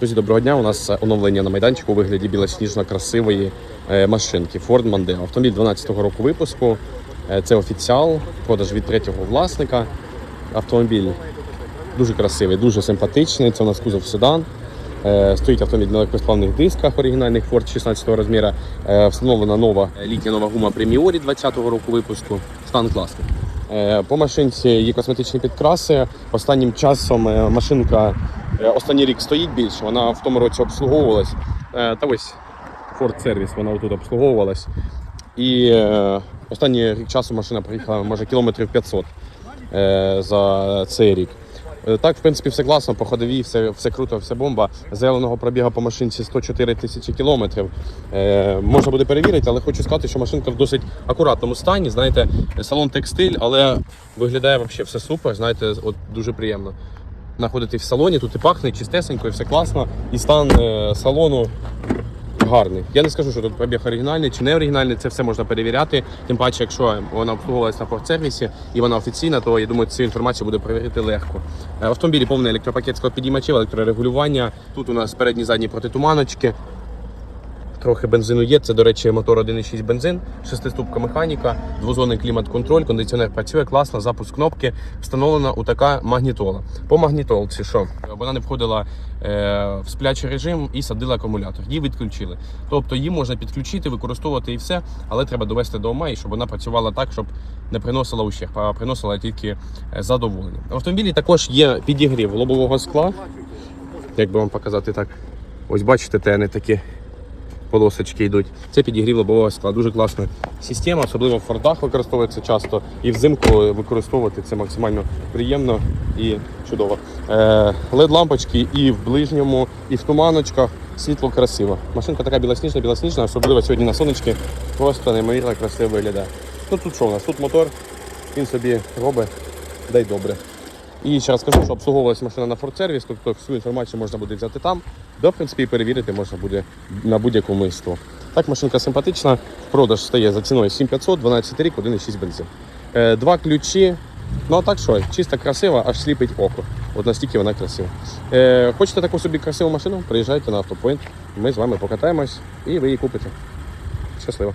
Друзі, доброго дня. У нас оновлення на майданчику у вигляді білосніжно-красивої е, машинки Ford Mondeo. Автомобіль 12-го року випуску. Е, Це офіціал, продаж від третього власника. Автомобіль дуже красивий, дуже симпатичний. Це у нас кузов седан. Е, Стоїть автомобіль на легкосплавних дисках оригінальних Ford 16 розміру. Встановлена нова літня нова гума Преміорі 20-го року випуску. Стан класний. По машинці є косметичні підкраси. Останнім часом машинка останній рік стоїть більше. Вона в тому році обслуговувалась. Е, Та ось Ford Service вона тут обслуговувалась. І е, останній рік часу машина проїхала може кілометрів 500 е, за цей рік. Е, Так, в принципі, все класно, по ходовій, все, все круто, все бомба. Заявленого пробігу по машинці 104 тисячі кілометрів. Е, можна буде перевірити, але хочу сказати, що машинка в досить акуратному стані. Знаєте, салон текстиль, але виглядає взагалі все супер. Знаєте, от дуже приємно. Знаходитись в салоні, тут і пахне чистесенько, і все класно. І стан е, салону гарний. Я не скажу, що тут пробіг оригінальний чи не оригінальний, це все можна перевіряти. Тим паче, якщо вона обслуговувалася на портсервісі і вона офіційна, то я думаю, цю інформацію буде перевірити легко. Е, В автомобілі повний електропакет підіймачів, електрорегулювання. Тут у нас передні задні протитуманочки. Трохи бензину є. Це, до речі, мотор 1.6 бензин, шестиступка механіка, двозонний клімат-контроль, кондиціонер працює класно, запуск кнопки. Встановлена така магнітола. По магнітолці що? Вона не входила е, в сплячий режим і садила акумулятор. Її відключили. Тобто її можна підключити, використовувати і все, але треба довести до ума, і щоб вона працювала так, щоб не приносила ущерб, а приносила тільки е, задоволення. В автомобілі також є підігрів лобового скла. Як би вам показати так? Ось бачите, тени такі полосочки йдуть. Це підігрів лобового скла. Дуже класна система, особливо в фордах використовується часто. І взимку використовувати це максимально приємно і чудово. LED-лампочки і в ближньому, і в туманочках. Світло красиво. Машинка така білосніжна, білосніжна, особливо сьогодні на сонечки. Просто неймовірно красиво виглядає. Ну тут що у нас? Тут мотор, він собі робить, дай добре. І ще раз скажу, що обслуговувалася машина на Service, тобто всю інформацію можна буде взяти там, де в принципі і перевірити можна буде на будь-якому із СТО. Так, машинка симпатична, в продаж стає за ціною 7500, 12 рік, 1,6 бензин. Е, два ключі. Ну а так що, чисто красива, аж сліпить око. От настільки вона красива. Е, хочете таку собі красиву машину? Приїжджайте на автопоінт, ми з вами покатаємось і ви її купите. Щасливо!